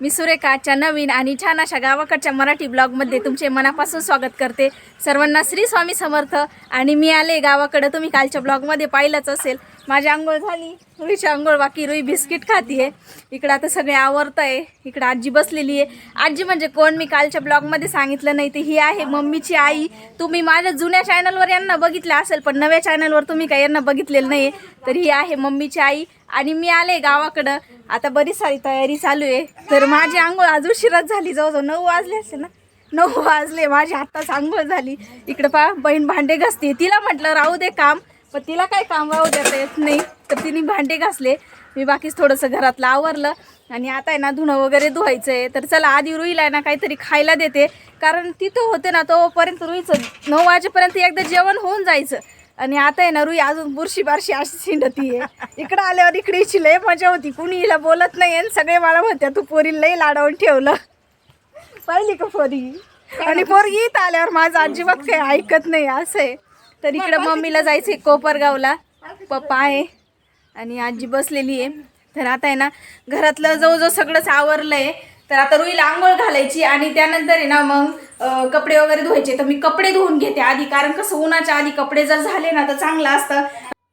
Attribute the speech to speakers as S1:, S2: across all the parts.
S1: मी सुरेखाच्या नवीन आणि छान अशा गावाकडच्या मराठी ब्लॉगमध्ये तुमचे मनापासून स्वागत करते. सर्वांना श्री स्वामी समर्थ आणि मी आले गावाकडं. तुम्ही कालच्या ब्लॉगमध्ये पाहिलंच असेल. माझी आंघोळ झाली. रुईची आंघोळ बाकी. रुई बिस्किट खातीये इकडं आता सगळे आवरत आहे इकडं आजी बसलेली आहे. आजी म्हणजे कोण? मी कालच्या ब्लॉगमध्ये सांगितलं नाही. ते ही आहे मम्मीची आई. तुम्ही माझ्या जुन्या चॅनलवर यांना बघितलं असेल पण नव्या चॅनलवर तुम्ही काही यांना बघितलेलं नाही तर ही आहे मम्मीची आई. आणि मी आले गावाकडं. आता बरीच सारी तयारी चालू आहे. तर माझी आंघोळ आज उशिराच झाली जवळजवळ नऊ वाजले असते ना? नऊ वाजले माझी आत्ताच आंघोळ झाली. इकडं पा बहीण भांडे घासते. तिला म्हटलं राहू दे काम. पण तिला काय काम राहू देता येत नाही. तर तिने भांडे घासले. मी बाकीच थोडंसं घरातलं आवरलं. आणि आता आहे ना धुणं वगैरे धुवायचं आहे तर चला आधी रुईला आहे ना काहीतरी खायला देते. कारण तिथं होते ना तोपर्यंत रुईचं नऊ वाजेपर्यंत एकदा जेवण होऊन जायचं. आणि आता आहे ना रुई अजून बुरशी बारशी अशी शिंडती आहे इकडं आल्यावर इकडे लय मजा होती. कुणी हिला बोलत नाही आणि सगळे मला म्हणत्या तू पोरी लय लाडावून ठेवलं. पाहिली का पोरी? आणि पोरगी इथं आल्यावर माझं अजिबात काही ऐकत नाही असं आहे. तर इकडं मम्मीला जायचंय कोपरगावला. पप्पा आहे आणि आजी बसलेली आहे. तर आता आहे ना घरातलं जवळजवळ सगळंच आवरलं आहे तर आता रुईला आंघोळ घालायची आणि त्यानंतर आहे ना मग कपडे वगैरे धुवायचे. तर मी कपडे धुवून घेते आधी कारण कसं उन्हाच्या आधी कपडे जर झाले ना तर चांगलं असतं.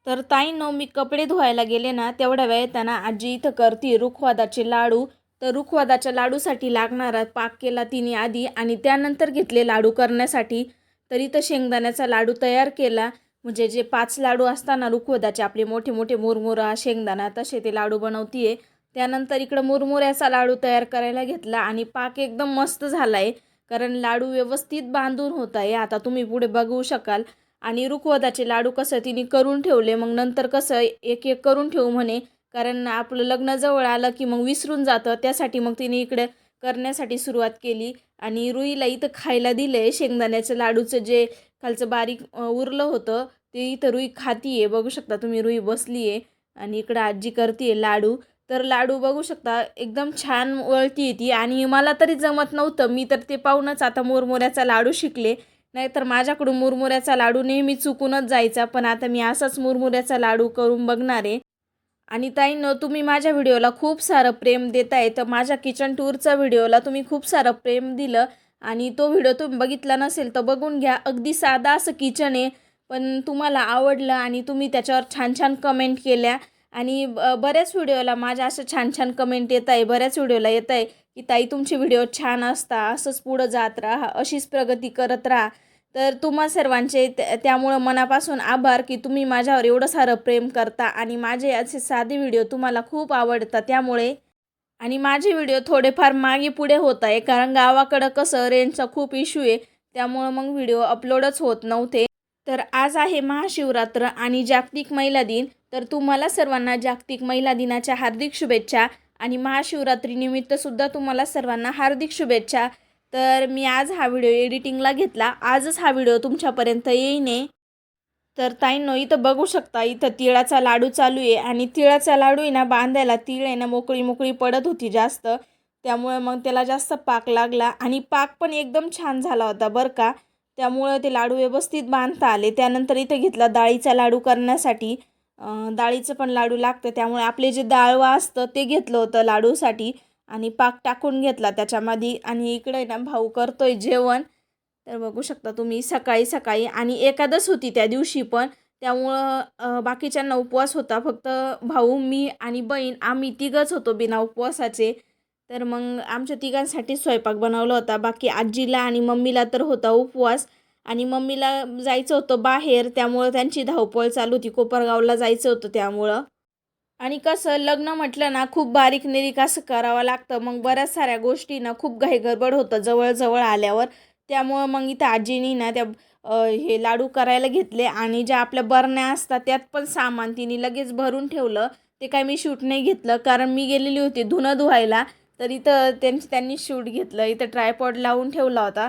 S1: तर ताईनं मी कपडे धुवायला गेले ना तेवढ्या वेळ येताना आजी इथं करते रुखवादाचे लाडू. तर रुखवादाच्या लाडूसाठी लागणारा पाक केला तिने आधी आणि त्यानंतर घेतले लाडू करण्यासाठी. तर इथं शेंगदाण्याचा लाडू तयार केला. म्हणजे जे पाच लाडू असताना रुखवदाचे आपले मोठे मोठे मुरमुरा शेंगदाणा तसे ते लाडू बनवतीये. त्यानंतर इकडं मुरमुऱ्याचा लाडू तयार करायला घेतला आणि पाक एकदम मस्त झाला आहे कारण लाडू व्यवस्थित बांधून होत आहे. आता तुम्ही पुढे बघू शकाल. आणि रुखवदाचे लाडू कसं तिने करून ठेवले मग नंतर कसं एक एक करून ठेवू म्हणे. कारण आपलं लग्न जवळ आलं की मग विसरून जातं त्यासाठी मग तिने इकडे करण्यासाठी सुरुवात केली. आणि रुईला इथं खायला दिले शेंगदाण्याचं लाडूचं जे खालचं बारीक उरलं होतं ते इथं रुई खातीये. बघू शकता तुम्ही रुई बसली आहे आणि इकडं आजी करते लाडू. तर लाडू बघू शकता एकदम छान वळती येती. आणि मला तरी जमत नव्हतं मी तर ते पाहूनच आता मुरमुऱ्याचा लाडू शिकले. नाहीतर माझ्याकडून मुरमुऱ्याचा लाडू नेहमी चुकूनच जायचा पण आता मी असाच मुरमुऱ्याचा लाडू करून बघणार आहे. आणि ताईनं तुम्ही माझ्या व्हिडिओला खूप सारं प्रेम देताय तर माझ्या किचन टूरचा व्हिडिओला तुम्ही खूप सारं प्रेम दिलं. आणि तो व्हिडिओ तुम्ही बघितला नसेल तर बघून घ्या अगदी साधा असं किचन आहे. पण तुम्हाला आवडलं आणि तुम्ही त्याच्यावर छान छान कमेंट केल्या. आणि ब- बऱ्याच व्हिडिओला माझ्या असं छान छान कमेंट येत आहे बऱ्याच व्हिडिओला येत आहे की ताई तुमचे व्हिडिओ छान असता असंच पुढं जात राहा अशीच प्रगती करत राहा. तर तुम्हा सर्वांचे त्या- त्यामुळं मनापासून आभार की तुम्ही माझ्यावर एवढं सारं प्रेम करता आणि माझे असे साधे व्हिडिओ तुम्हाला खूप आवडतात त्यामुळे. आणि माझे व्हिडिओ थोडेफार मागे पुढे होत आहे कारण गावाकडं कसं रेंजचा खूप इश्यू आहे त्यामुळं मग व्हिडिओ अपलोडच होत नव्हते. तर आज आहे महाशिवरात्र आणि जागतिक महिला दिन. तर तुम्हाला सर्वांना जागतिक महिला दिनाच्या हार्दिक शुभेच्छा आणि महाशिवरात्रीनिमित्त सुद्धा तुम्हाला सर्वांना हार्दिक शुभेच्छा. तर मी आज हा व्हिडिओ एडिटिंगला घेतला. आजच हा व्हिडिओ तुमच्यापर्यंत येईने. तर ताईंनो इथं बघू शकता इथं तिळाचा लाडू चालू आहे आणि तिळाचा लाडू आहे ना बांधायला तीळ आहे ना मोकळी मोकळी पडत होती जास्त. त्यामुळे मग त्याला जास्त पाक लागला आणि पाक पण एकदम छान झाला होता बरं का. त्यामुळं ते लाडू व्यवस्थित बांधता आले. त्यानंतर इथं घेतला डाळीचा लाडू करण्यासाठी. डाळीचं पण लाडू लागतं. त्यामुळे आपले जे डाळवा असतं ते घेतलं होतं लाडूसाठी. आणि पाक टाकून घेतला त्याच्यामध्ये. आणि इकडे ना भाऊ करतोय जेवण. तर बघू शकता तुम्ही सकाळी सकाळी. आणि एकादस होती त्या दिवशी पण. त्यामुळं बाकीच्यांना उपवास होता. फक्त भाऊ मी आणि बहीण आम्ही तिघंच होतो बिना उपवासाचे. तर मग आमच्या तिघांसाठी स्वयंपाक बनवला होता. बाकी आजीला आणि मम्मीला तर होता उपवास. आणि मम्मीला जायचं होतं बाहेर त्यामुळं त्यांची धावपळ चालू होती. कोपरगावला जायचं होतं त्यामुळं. आणि कसं लग्न म्हटलं ना खूप बारीक निरीक असं करावं लागतं. मग बऱ्याच साऱ्या गोष्टी ना खूप घाई गडबड होतं जवळजवळ आल्यावर. त्यामुळं मग इथं आजीनी ना त्या हे लाडू करायला घेतले. आणि ज्या आपल्या बरण्या असतात त्यात पण सामान तिने लगेच भरून ठेवलं. ते काय मी शूट नाही घेतलं. कारण मी गेलेली होती धुणं धुवायला. तर इथं त्यांची त्यांनी शूट घेतलं. इथं ट्रायपॉड लावून ठेवला होता.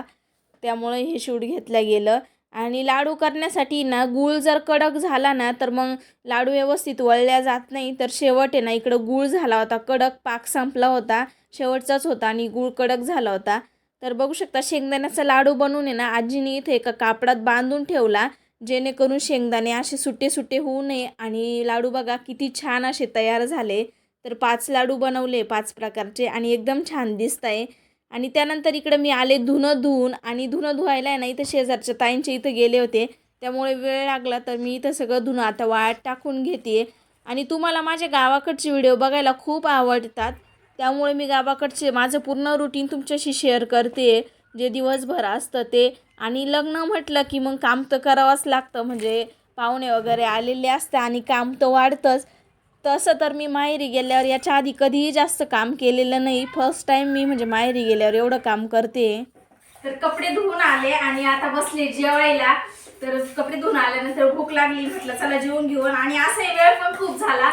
S1: त्यामुळे हे शूट घेतलं गेलं. आणि लाडू करण्यासाठी ना गूळ जर कडक झाला ना तर मग लाडू व्यवस्थित वळल्या जात नाही. तर शेवट आहे ना इकडं गूळ झाला होता. कडक पाक संपला होता. शेवटचाच होता आणि गूळ कडक झाला होता. तर बघू शकता शेंगदाण्याचा लाडू बनवून आहे ना आजीने इथे एका कापडात बांधून ठेवला. जेणेकरून शेंगदाणे असे सुटे सुटे होऊ नये. आणि लाडू बघा किती छान असे तयार झाले. तर पाच लाडू बनवले पाच प्रकारचे. आणि एकदम छान दिसत आहे. आणि त्यानंतर इकडं मी आले धुणं धुवून आणि धुणं धुवायला आहे ना इथं शेजारच्या ताईंच्या इथं गेले होते. त्यामुळे वेळ लागला तर मी इथं सगळं धुणं आता वाळत टाकून घेते. आणि तुम्हाला माझ्या गावाकडचे व्हिडिओ बघायला खूप आवडतात. त्यामुळे मी गावाकडचे माझं पूर्ण रुटीन तुमच्याशी शेअर करते. जे दिवसभर असतं ते. आणि लग्न म्हटलं की मग काम तर करावंच लागतं. म्हणजे पाहुणे वगैरे आलेले असतं आणि काम तर वाढतंच. तसं तर मी माहेरी गेल्यावर याच्या आधी कधीही जास्त काम केलेलं नाही. फर्स्ट टाइम मी म्हणजे माहेरी गेल्यावर एवढं काम करते. तर कपडे धुवून आले आणि आता बसले जेवायला. तर कपडे धुवून आल्यानंतर भूक लागली म्हटलं चला जेवून घेऊन. आणि असाही वेळ पण खूप झाला.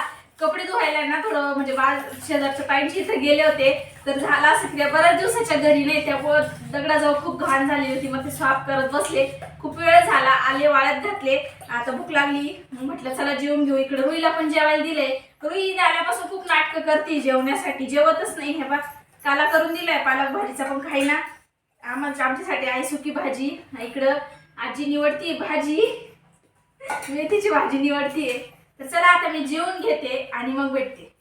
S1: राहिला ना थोडं म्हणजे बाळ शेजारच्या पाईंची इथे गेले होते तर झाला असं की बऱ्याच दिवसाच्या घरी नाही त्यामुळं दगडाजवळ खूप घाण झाली होती मग ते स्वाप करत बसले. खूप वेळ झाला आले वाळ्यात घातले. आता भूक लागली. मग म्हटलं चला जेवून घेऊ. इकडे रुईला पण जेवायला दिले रुई आल्यापासून खूप नाटकं करते जेवण्यासाठी. जेवतच नाही हे बा काला करून दिलाय. पालक भाजीचा पण खाईना. आम्हाला आमच्यासाठी आई सुकी भाजी. इकडं आजी निवडती भाजी. मेथीची भाजी निवडतीये. तर चला आता मी जेवून घेते आणि मग भेटते.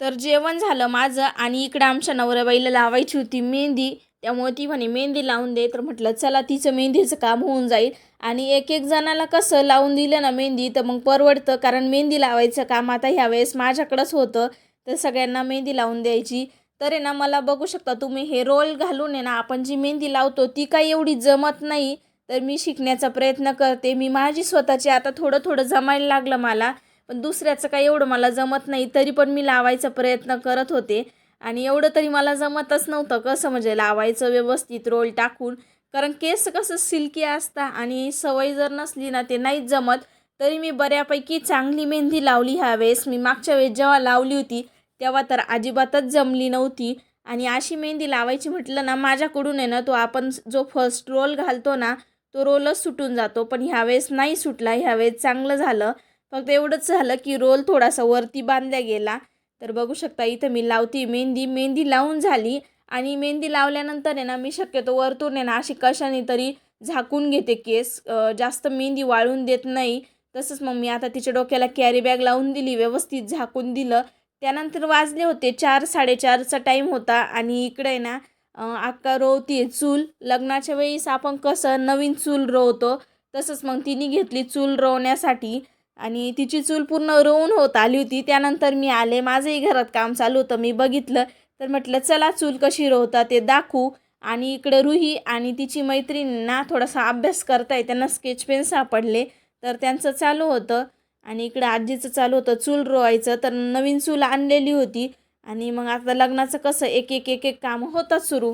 S1: तर जेवण झालं माझं आणि इकडं आमच्या नवऱ्याबाईला लावायची होती मेहंदी. त्यामुळे ती म्हणे मेहंदी लावून दे. तर म्हटलं चला तिचं मेहंदीचं काम होऊन जाईल. आणि एक एक जणाला कसं लावून दिलं ना मेहंदी तर मग परवडतं. कारण मेहंदी लावायचं काम आता ह्यावेळेस माझ्याकडंच होतं. तर सगळ्यांना मेहंदी लावून द्यायची. तर आहे ना मला बघू शकता तुम्ही हे रोल घालून आहे ना आपण जी मेहंदी लावतो ती काही एवढी जमत नाही. तर मी शिकण्याचा प्रयत्न करते. मी माझी स्वतःची आता थोडं थोडं जमायला लागलं मला पण दुसऱ्याचं काही एवढं मला जमत नाही तरी पण मी लावायचा प्रयत्न करत होते. आणि एवढं तरी मला जमतच नव्हतं कसं म्हणजे लावायचं व्यवस्थित रोल टाकून. कारण केस कसं सिल्की असता आणि सवय जर नसली ना ते नाहीच जमत. तरी मी बऱ्यापैकी चांगली मेहंदी लावली ह्यावेळेस मी मागच्या वेळेस जेव्हा लावली होती तेव्हा तर अजिबातच जमली नव्हती. आणि अशी मेहंदी लावायची म्हटलं ना माझ्याकडून आहे ना तो आपण जो फर्स्ट रोल घालतो ना तो रोलच सुटून जातो पण ह्यावेळेस नाही सुटला. ह्यावेळेस चांगलं झालं. फक्त एवढंच झालं की रोल थोडासा वरती बांधला गेला. तर बघू शकता इथं मी लावते मेहंदी. मेहंदी लावून झाली आणि मेहंदी लावल्यानंतर आहे ना मी शक्यतो वरतून आहे ना अशी कशाने तरी झाकून घेते केस. जास्त मेहंदी वाळून देत नाही. तसंच मग मी आता तिच्या डोक्याला कॅरी बॅग लावून दिली व्यवस्थित झाकून दिलं. त्यानंतर वाजले होते चार साडेचारचा टाईम होता आणि इकडे आहे ना अक्का रोवती चूल. लग्नाच्या वेळेस आपण कसं नवीन चूल रोवतो तसंच मग तिने घेतली चूल रोवण्यासाठी. आणि तिची चूल पूर्ण रोवून होत आली होती. त्यानंतर मी आले माझंही घरात काम चालू होतं मी बघितलं. तर म्हटलं चला चूल कशी रोवता ते दाखवू. आणि इकडं रुही आणि तिची मैत्रिणींना थोडासा अभ्यास करताय त्यांना स्केच पेन सापडले. तर त्यांचं चालू होतं. आणि इकडं आजीचं चालू होतं चूल रोवायचं. तर नवीन चूल आणलेली होती. आणि मग आता लग्नाचं कसं एक एक एक एक काम होतात सुरू.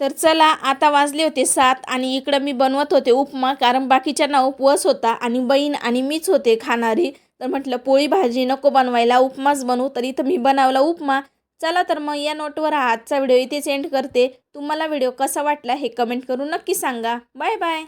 S1: तर चला आता वाजले होते सात आणि इकडं मी बनवत होते उपमा कारण बाकीच्यांना उपवास होता आणि बहीण आणि मीच होते खाणारी. तर म्हटलं पोळी भाजी नको बनवायला उपमाच बनवू. तर इथं मी बनवला उपमा. चला तर मग या नोटवर हा आजचा व्हिडिओ इथेच एंड करते. तुम्हाला व्हिडिओ कसा वाटला हे कमेंट करून नक्की सांगा. Bye bye